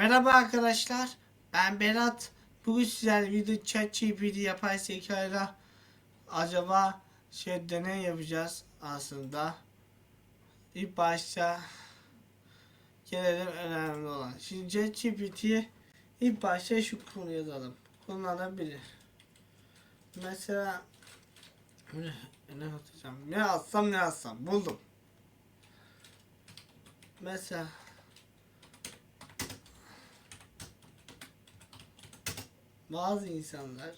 Merhaba arkadaşlar. Ben Berat. Bugün sizlerle video ChatGPT yapay zekayla acaba şey deney yapacağız aslında. İlk başta gelelim önemli olan. Şimdi ChatGPT'ye ilk başta şu konu yazalım. Biri. Mesela ne atacağım? Ne atsam ne atsam buldum. Mesela bazı insanlar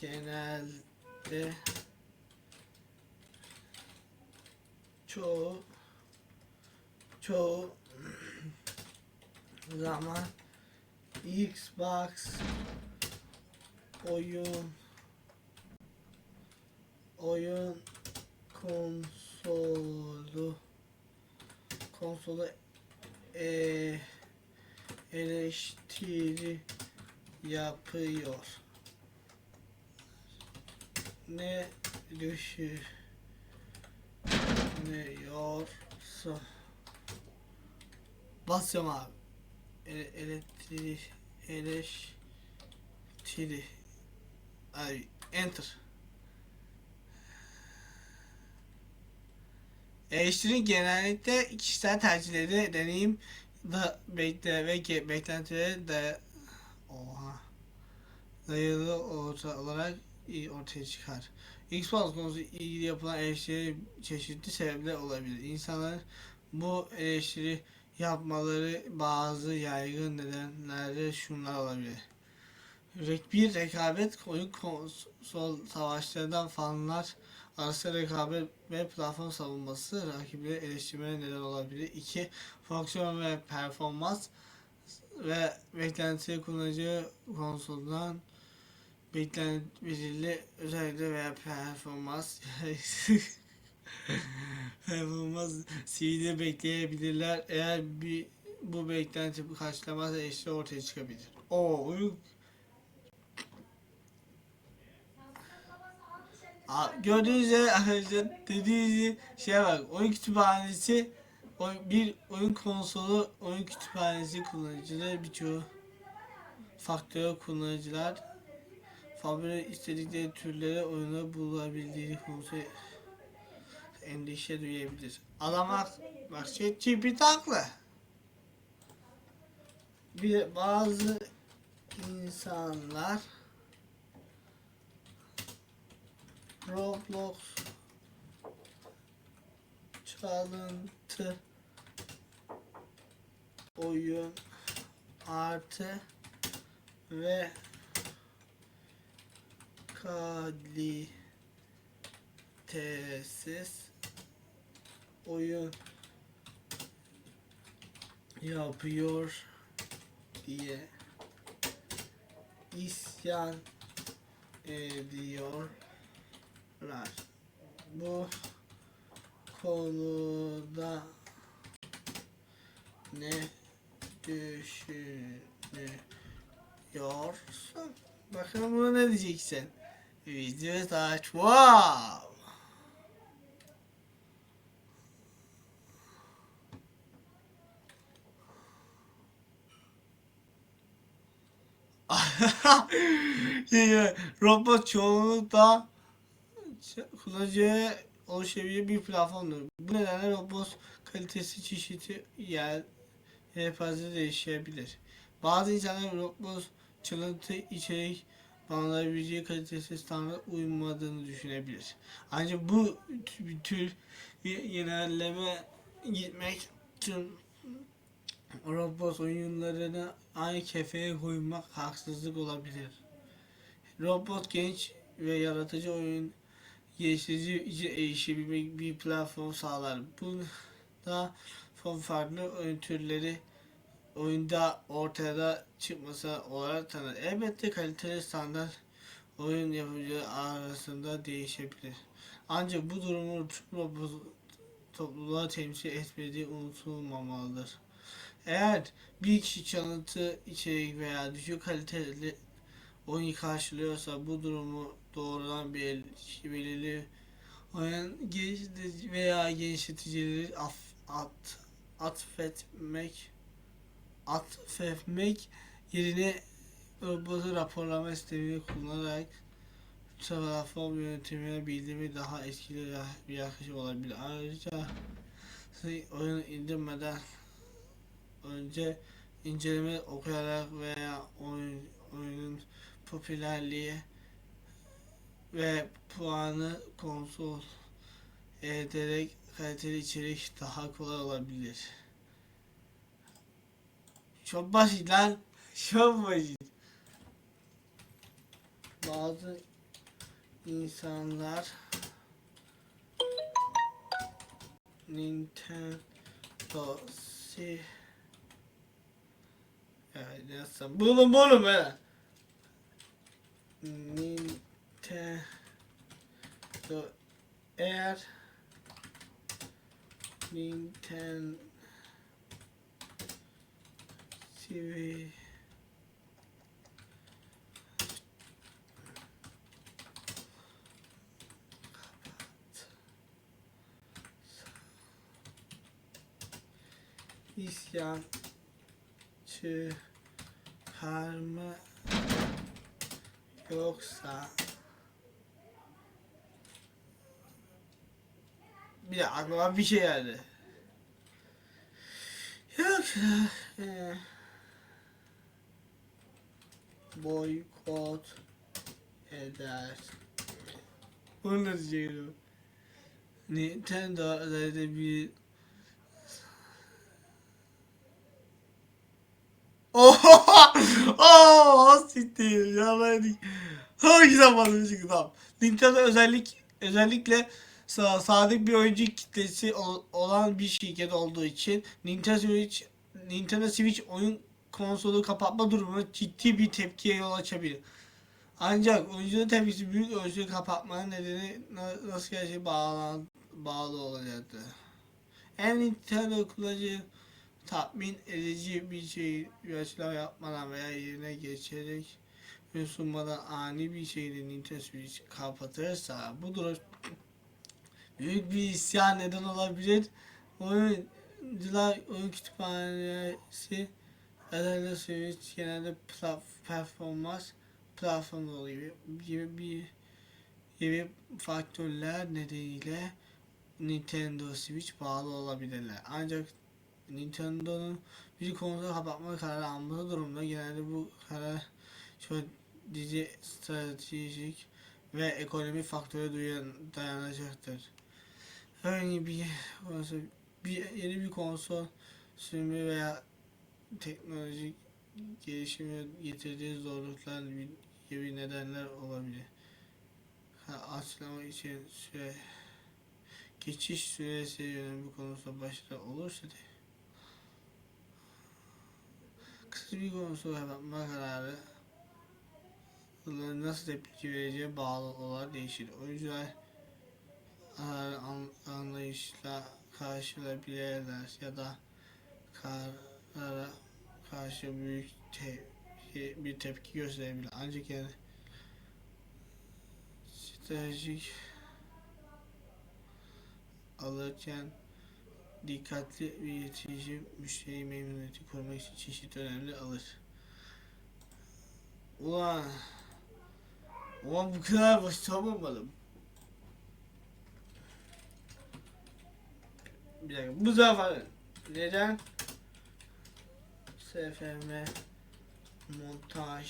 genelde çoğu çoğu zaman Xbox oyun oyun konsolu konsolu eee eleştiri yapıyor. Ne düşünüyorsun? Basıyorum abi. E elektrik eleştiri. Ay enter. Eleştirin genellikle kişisel tercihleri, deneyim da bekle ve ge- beklentileri de oha dayalı orta olarak ortaya çıkar. Xbox konusu ilgili yapılan eleştiri çeşitli sebepler olabilir. İnsanların bu eleştiri yapmaları bazı yaygın nedenlerle şunlar olabilir. Bir rekabet oyun konsol savaşlarından fanlar arasında rekabet ve platform savunması rakipleri eleştirmeye neden olabilir. 2. Fonksiyon ve performans ve beklenti kullanıcı konsoldan beklenen özellikle veya performans performans seviyede bekleyebilirler. Eğer bir bu beklenti karşılamazsa eşli ortaya çıkabilir. O oyun Gördüğünüz üzere arkadaşlar dediğiniz şeye bak oyun kütüphanesi bir oyun konsolu oyun kütüphanesi kullanıcıları birçoğu faktörü kullanıcılar favori istedikleri türlere oyunu bulabildiği konusunda endişe duyabilir. Adamlar bak şey GPT haklı. Bir bazı insanlar Roblox çalıntı oyun artı ve kalitesiz oyun yapıyor diye isyan ediyorlar. Bu konuda ne düşünüyorsun? Bakalım buna ne diyeceksin? Video taç. Wow! Yani Robot çoğunlukla kullanıcıya oluşabilen bir platformdur. Bu nedenle robot kalitesi çeşitli yer yelpaze değişebilir. Bazı insanlar robot çalıntı içerik bağlanabileceği kalitesi standart uymadığını düşünebilir. Ancak bu tür, tür bir genelleme gitmek tüm robot oyunlarını aynı kefeye koymak haksızlık olabilir. Robot genç ve yaratıcı oyun geliştirici erişebilmek bir platform sağlar. Bu da farklı oyun türleri oyunda ortaya çıkması olarak tanır. Elbette kaliteli standart oyun yapıcıları arasında değişebilir. Ancak bu robot topluluğa temsil etmediği unutulmamalıdır. Eğer bir kişi çalıntı içerik veya düşük kaliteli oyun karşılıyorsa bu durumu doğrudan bir belirli oyun geliştirici veya genişleticileri af, at, atfetmek atfetmek yerine robotu raporlama sistemini kullanarak platform yönetimine bildirimi daha etkili bir yaklaşım olabilir. Ayrıca siz oyunu indirmeden önce inceleme okuyarak veya oyun, oyunun popülerliği ve puanı kontrol ederek kaliteli içerik daha kolay olabilir. Çok basit lan. Çok basit. Bazı insanlar Nintendo si ya nasıl bulun bulun be Nintendo eğer Nintendo Switch isyan çıkarma yoksa bir de aklıma bir şey geldi. Yoksa e, boykot eder. Bunu da diyeceğim. Nintendo özellikle bir Oha! Oh, siktir ya ben hangi zaman çıktı tamam. Nintendo özellik özellikle sa- sadık bir oyuncu kitlesi ol- olan bir şirket olduğu için Nintendo Switch Nintendo Switch oyun konsolu kapatma durumu ciddi bir tepkiye yol açabilir. Ancak oyuncunun tepkisi büyük ölçüde kapatmanın nedeni na- nasıl gerçeğe bağlı, bağlı olacaktır. En Nintendo kullanıcı tatmin edici bir şey yaşlar yapmadan veya yerine geçerek ve sunmadan ani bir şekilde Nintendo Switch kapatırsa bu durum büyük bir isyan neden olabilir. Oyuncular oyun kütüphanesi Nintendo Switch genelde performans platformu oluyor gibi bir gibi faktörler nedeniyle Nintendo Switch bağlı olabilirler. Ancak Nintendo'nun bir konsol kapatma kararı alması durumunda genelde bu karar çok dizi stratejik ve ekonomik faktöre duyan, dayanacaktır. Herhangi bir bir yeni bir konsol sürümü veya teknolojik gelişimi getirdiği zorluklar gibi nedenler olabilir. Ha, açıklama için süre geçiş süresi yönelik konusunda başarılı olursa da kısa bir konusu yapma kararı nasıl tepki vereceği bağlı olarak değişir. Oyuncular anlayışla karşılayabilirler ya da karara karşı büyük te, bir tepki gösterebilir. Ancak yani stratejik alırken dikkatli bir iletişim müşteri memnuniyeti korumak için çeşit önemli alır. Ulan Ulan bu kadar basit olmamalı. Bir dakika bu sefer neden SFM montaj.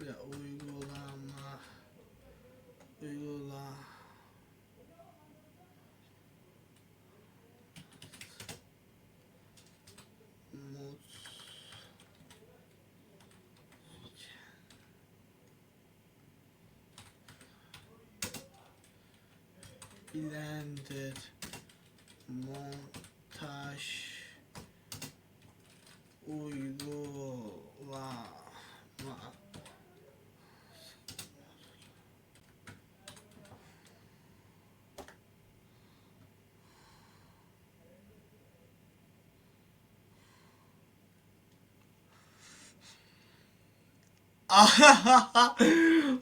Ve uygulama uygula. Mod. Blender montaj uygulama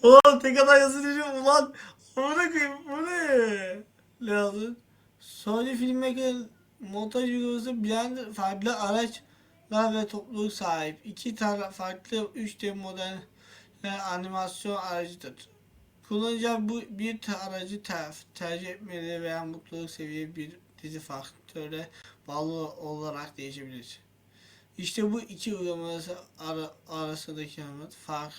Oğlum tek kadar yazılıyor ulan. Ona koyayım bu ne? Lazım. Sony Filmmaker montaj uygulaması Blender farklı araçlar ve topluluk sahip. İki tane farklı 3D model ve animasyon aracıdır. Kullanıcılar bu bir aracı ter- tercih etmeleri veya mutluluk seviye bir dizi faktörle bağlı olarak değişebilir. İşte bu iki uygulama ara, arasındaki fark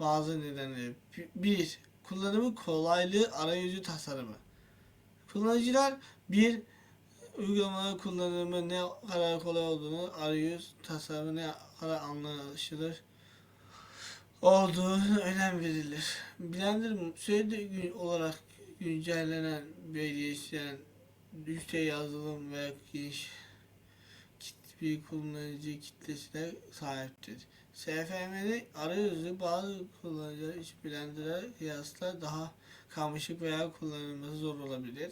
bazı nedenleri. Bi- Bir, kullanımı kolaylığı arayüzü tasarımı. Kullanıcılar bir uygulama kullanımı ne kadar kolay olduğunu, arayüz tasarımı ne kadar anlaşılır olduğunu önem verilir. Blender sürekli olarak güncellenen ve geliştiren 3D yazılım ve geniş bir kullanıcı kitlesine sahiptir. SFM'de arayüzü bazı kullanıcılar iç Blender'a kıyasla daha karmaşık veya kullanılması zor olabilir.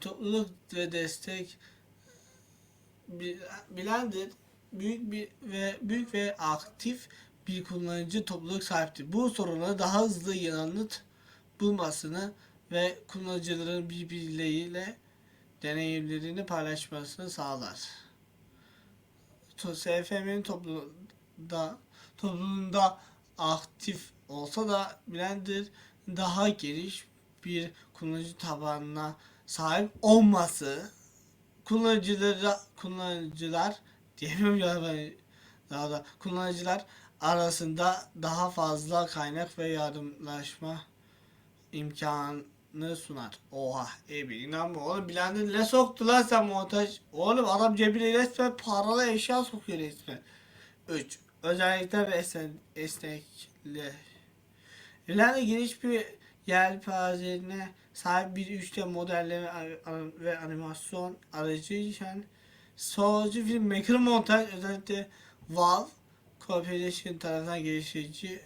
Topluluk ve destek Bi- Blender büyük bir ve büyük ve aktif bir kullanıcı topluluk sahiptir. Bu soruna daha hızlı yanıt bulmasını ve kullanıcıların birbirleriyle deneyimlerini paylaşmasını sağlar. SFM'nin topluluğunda, topluluğunda aktif olsa da Blender daha geniş bir kullanıcı tabanına sahip olması kullanıcılara kullanıcılar diyemiyorum ya ben daha da kullanıcılar arasında daha fazla kaynak ve yardımlaşma imkanı sunar. Oha ebi inanma oğlum Blender ne soktu lan sen montaj? Oğlum adam cebine resmen paralı eşya sokuyor resmen. 3. Özellikler ve esen, esnekli. Blender geniş bir yelpazene sahip bir 3D modelleme ve animasyon aracı iken Solcu film Maker Montaj özellikle Valve Corporation tarafından geliştirici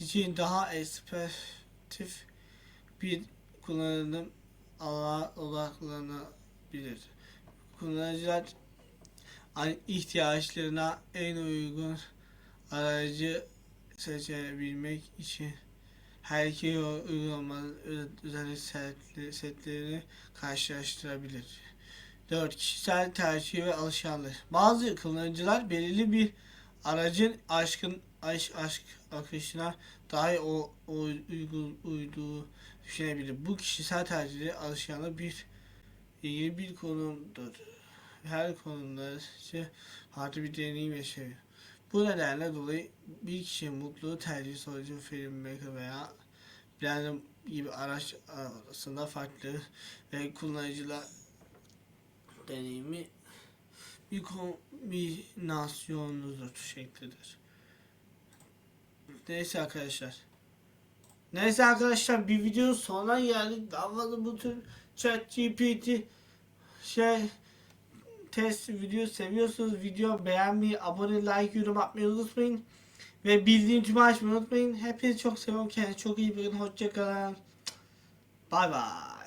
için daha espetif bir kullanım odaklanabilir. Kullanıcılar ihtiyaçlarına en uygun aracı seçebilmek için her iki uygulamanın ö- özellik setli- setlerini karşılaştırabilir. 4. Kişisel tercih ve alışkanlık. Bazı kullanıcılar belirli bir aracın aşkın aşk, aşk akışına daha o, o uygun uyduğu düşünebilir. Bu kişisel tercihleri alışkanlık bir ilgili bir konumdur. Her konumda ise farklı bir deneyim yaşıyor. Bu nedenle dolayı bir kişinin mutluluğu tercih sonucu filmmaker veya Blender gibi araç arasında farklı ve kullanıcılar deneyimi bir kombinasyonudur şeklidir. Neyse arkadaşlar. Neyse arkadaşlar bir videonun sonuna geldik. Daha fazla bu tür chat GPT şey test video seviyorsanız video beğenmeyi, abone, like, yorum atmayı unutmayın. Ve bildiğin tümü açmayı unutmayın. Hepinizi çok seviyorum. Kendinize çok iyi bakın. Hoşçakalın. Bay bay.